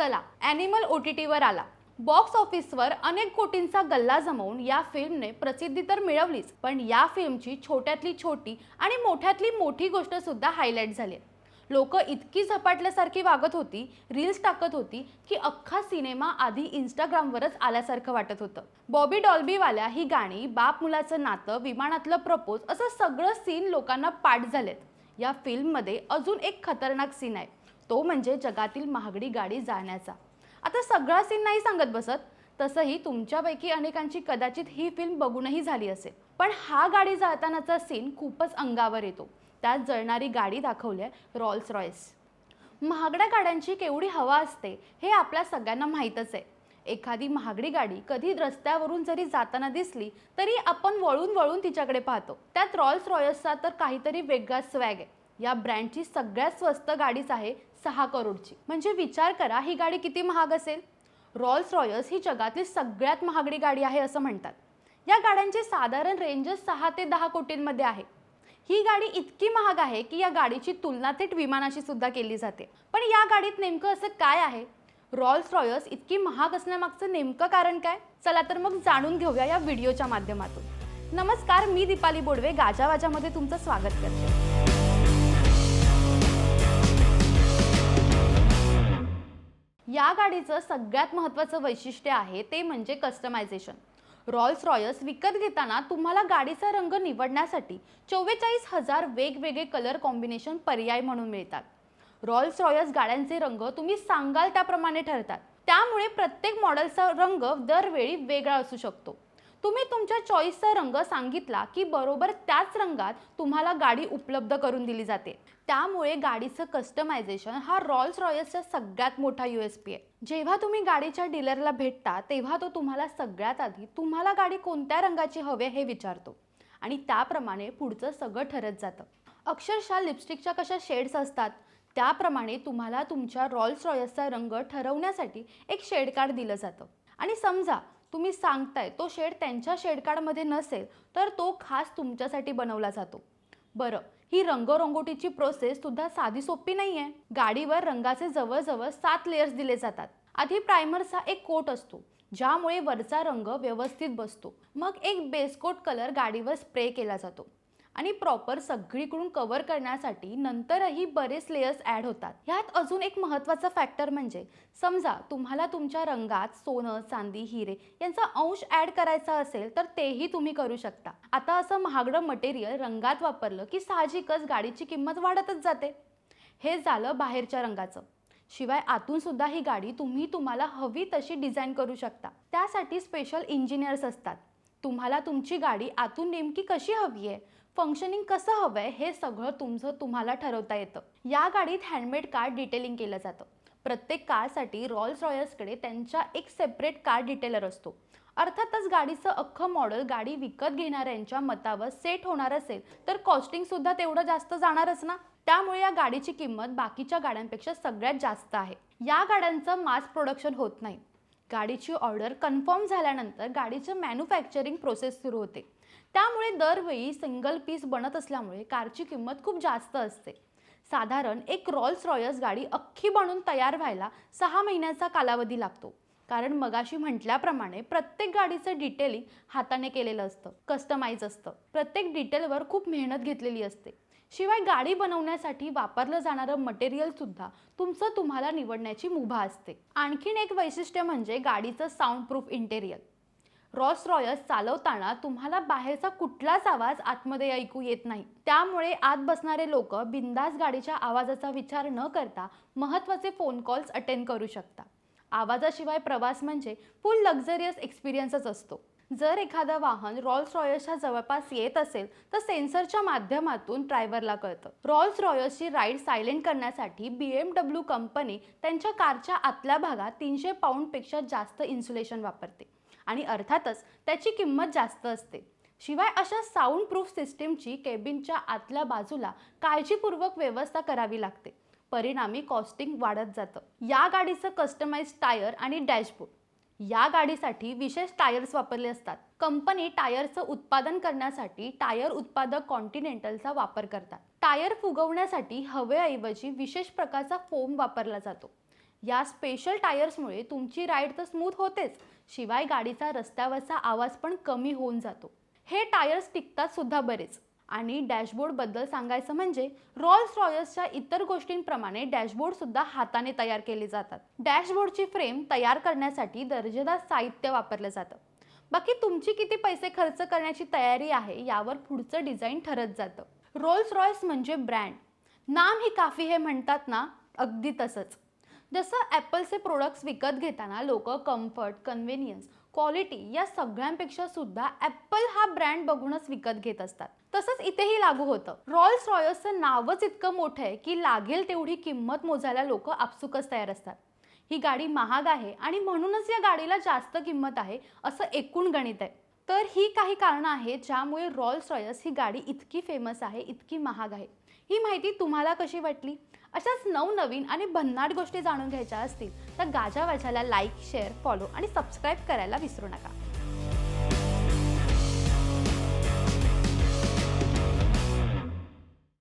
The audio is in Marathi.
चला ॲनिमल ओ टी टीवर आला. बॉक्स ऑफिसवर अनेक कोटींचा गल्ला जमवून या फिल्मने प्रसिद्धी तर मिळवलीच पण या फिल्मची छोट्यातली छोटी आणि मोठ्यातली मोठी गोष्ट सुद्धा हायलाईट झाली. लोक इतकी झपाटल्यासारखी वागत होती रील्स टाकत होती की अख्खा सिनेमा आधी इंस्टाग्रामवरच आल्यासारखं वाटत होतं. बॉबी डॉल्बीवाल्या ही गाणी बाप मुलाचं नातं विमानातलं प्रपोज असं सगळं सीन लोकांना पाठ झालेत. या फिल्ममध्ये अजून एक खतरनाक सीन आहे. तो म्हणजे जगातील महागडी गाडी जाण्याचा. आता सगळा सीन नाही सांगत बसत तसंही तुमच्यापैकी अनेकांची कदाचित ही फिल्म बघूनही झाली असेल. पण हा गाडी जातानाचा सीन खूपच अंगावर येतो. त्यात जळणारी गाडी दाखवली आहे रॉल्स रॉयस महागड्या गाड्यांची केवढी हवा असते हे आपल्या सगळ्यांना माहीतच आहे. एखादी महागडी गाडी कधी रस्त्यावरून जरी जाताना दिसली तरी आपण वळून वळून तिच्याकडे पाहतो. त्यात रॉल्स रॉयसचा तर काहीतरी वेगळाच स्वॅग आहे. या ब्रँडची सगळ्यात स्वस्त गाडीच आहे सहा करोडची. म्हणजे विचार करा ही गाडी किती महाग असेल? रॉल्स रॉयल्स ही जगातील सगळ्यात महागडी गाडी आहे असं म्हणतात. या गाड्यांचे साधारण रेंजच सहा ते दहा कोटींमध्ये आहे. ही गाडी इतकी महाग आहे की या गाडीची तुलना थेट विमानाशी सुद्धा केली जाते. पण या गाडीत नेमकं असं काय आहे? रॉल्स रॉयल्स इतकी महाग असण्यामागचं नेमकं कारण काय? चला तर मग जाणून घेऊया या व्हिडिओच्या माध्यमातून. नमस्कार मी दीपाली बोडवे गाजावाजामध्ये तुमचं स्वागत करते. या गाडीचं सगळ्यात महत्त्वाचं वैशिष्ट्य आहे ते म्हणजे कस्टमायझेशन रॉल्स रॉयस विकत घेताना तुम्हाला गाडीचा रंग निवडण्यासाठी चव्वेचाळीस हजार वेगवेगळे कलर कॉम्बिनेशन पर्याय म्हणून मिळतात. रॉल्स रॉयस गाड्यांचे रंग तुम्ही सांगाल त्याप्रमाणे ठरतात. त्यामुळे प्रत्येक मॉडेलचा रंग दरवेळी वेगळा असू शकतो. तुम्ही तुमच्या चॉईसचा रंग सांगितला की बरोबर त्याच रंगात तुम्हाला गाडी उपलब्ध करून दिली जाते. त्यामुळे गाडीचं कस्टमायझेशन हा रॉल्स रॉयसचा सगळ्यात मोठा यू एस पी आहे. जेव्हा तुम्ही गाडीच्या डीलरला भेटता तेव्हा तो तुम्हाला सगळ्यात आधी तुम्हाला गाडी कोणत्या रंगाची हवे हे विचारतो. आणि त्याप्रमाणे पुढचं सगळं ठरत जातं. अक्षरशः लिपस्टिकच्या कशा शेड्स असतात? त्याप्रमाणे तुम्हाला तुमच्या रॉल्स रॉयसचा रंग ठरवण्यासाठी एक शेड कार्ड दिलं जातं. आणि समजा तुम्ही सांगताय तो शेड त्यांच्या शेडकार्डमध्ये नसेल तर तो खास तुमच्यासाठी बनवला जातो. बरं ही रंगरंगोटीची प्रोसेस सुद्धा साधी सोपी नाही आहे गाडीवर रंगाचे जवळजवळ सात लेयर्स दिले जातात. आधी प्रायमरचा एक कोट असतो ज्यामुळे वरचा रंग व्यवस्थित बसतो. मग एक बेसकोट कलर गाडीवर स्प्रे केला जातो. आणि प्रॉपर सगळीकडून कव्हर करण्यासाठी नंतरही बरेच लेयर्स ॲड होतात. ह्यात अजून एक महत्त्वाचा फॅक्टर म्हणजे समजा तुम्हाला तुमच्या रंगात सोनं चांदी हिरे यांचा अंश ॲड करायचा असेल तर तेही तुम्ही करू शकता. आता असं महागडं मटेरियल रंगात वापरलं की साहजिकच गाडीची किंमत वाढतच जाते. हे झालं बाहेरच्या रंगाचं. शिवाय आतून सुद्धा ही गाडी तुम्ही तुम्हाला हवी तशी डिझाईन करू शकता. त्यासाठी स्पेशल इंजिनियर्स असतात. तुम्हाला तुमची गाडी आतून नेमकी कशी हवी आहे? फंक्शनिंग कसं हवं आहे हे सगळं तुमचं तुम्हाला ठरवता येतं. या गाडीत हँडमेड कार डिटेलिंग केलं जातं. प्रत्येक कारसाठी रॉल्स रॉयल्सकडे त्यांच्या एक सेपरेट कार डिटेलर असतो. अर्थातच गाडीचं अख्खं मॉडेल गाडी विकत घेणाऱ्यांच्या मतावर सेट होणार असेल तर कॉस्टिंगसुद्धा तेवढं जास्त जाणारच ना? त्यामुळे या गाडीची किंमत बाकीच्या गाड्यांपेक्षा सगळ्यात जास्त आहे. या गाड्यांचं मास प्रोडक्शन होत नाही. गाडीची ऑर्डर कन्फर्म झाल्यानंतर गाडीचं मॅन्युफॅक्चरिंग प्रोसेस सुरू होते. त्यामुळे दरवेळी सिंगल पीस बनत असल्यामुळे कारची किंमत खूप जास्त असते. साधारण एक रॉल्स रॉयल्स गाडी अख्खी बनून तयार व्हायला सहा महिन्याचा कालावधी लागतो. कारण मगाशी म्हटल्याप्रमाणे प्रत्येक गाडीचं डिटेलिंग हाताने केलेलं असतं कस्टमाइज असतं. प्रत्येक डिटेलवर खूप मेहनत घेतलेली असते. शिवाय गाडी बनवण्यासाठी वापरलं जाणारं मटेरियल सुद्धा तुमचं तुम्हाला निवडण्याची मुभा असते. आणखीन एक वैशिष्ट्य म्हणजे गाडीचं sound proof interior Rolls Royce चालवताना तुम्हाला बाहेरचा कुठलाच आवाज आतमध्ये ऐकू येत नाही. त्यामुळे आत बसणारे लोक बिंदास गाडीच्या आवाजाचा विचार न करता महत्त्वाचे फोन कॉल्स अटेंड करू शकता. आवाजाशिवाय प्रवास म्हणजे फुल लक्झरियस एक्सपिरियन्सच असतो. जर एखादं वाहन रॉल्स रॉयसच्या जवळपास येत असेल तर सेन्सरच्या माध्यमातून ड्रायव्हरला कळतं. रॉल्स रॉयसची राईड सायलेंट करण्यासाठी बी एम डब्ल्यू कंपनी त्यांच्या कारच्या आतल्या भागात तीनशे पाऊंडपेक्षा जास्त इन्सुलेशन वापरते. आणि अर्थातच त्याची किंमत जास्त असते. शिवाय अशा साऊंड प्रूफ सिस्टीमची केबिनच्या आतल्या बाजूला काळजीपूर्वक व्यवस्था करावी लागते. परिणामी कॉस्टिंग वाढत जातं. या गाडीचं कस्टमाइज टायर आणि डॅशबोर्ड या गाडीसाठी विशेष टायर्स वापरले असतात. कंपनी टायरचं उत्पादन करण्यासाठी टायर उत्पादक कॉन्टिनेंटलचा वापर करतात. टायर फुगवण्यासाठी हवेऐवजी विशेष प्रकारचा फोम वापरला जातो. या स्पेशल टायर्समुळे तुमची राईड तर स्मूथ होतेच. शिवाय गाडीचा रस्त्यावरचा आवाज पण कमी होऊन जातो. हे टायर्स टिकतात सुद्धा बरेच. आणि डॅशबोर्डबद्दल सांगायचं म्हणजे रॉल्स रॉयल्सच्या इतर गोष्टींप्रमाणे डॅशबोर्ड सुद्धा हाताने तयार केले जातात. डॅशबोर्डची फ्रेम तयार करण्यासाठी दर्जेदार साहित्य वापरलं जातं. बाकी तुमची किती पैसे खर्च करण्याची तयारी आहे यावर पुढचं डिझाईन ठरत जातं. रोल्स रॉयल्स म्हणजे ब्रँड नाम ही काफी हे म्हणतात ना अगदी तसंच. जसं ॲपलचे प्रोडक्ट्स विकत घेताना लोक कम्फर्ट कन्व्हिनियन्स क्वालिटी या सगळ्यांपेक्षा सुद्धा ॲपल हा ब्रँड बघूनच विकत घेत असतात. तसंच इथेही लागू होतं. रॉयल्स रॉयल्सचं नावच इतकं मोठं आहे की लागेल तेवढी किंमत मोजायला लोक आपसुकच तयार असतात. ही गाडी महाग आहे आणि म्हणूनच या गाडीला जास्त किंमत आहे असं एकूण गणित आहे. तर ही काही कारणं आहेत ज्यामुळे रॉल्स रॉयल्स ही गाडी इतकी फेमस आहे इतकी महाग आहे. ही माहिती तुम्हाला कशी वाटली? अशाच नवनवीन आणि भन्नाट गोष्टी जाणून घ्यायच्या असतील तर गाजा वाजाला लाईक शेअर फॉलो आणि सबस्क्राईब करायला विसरू नका.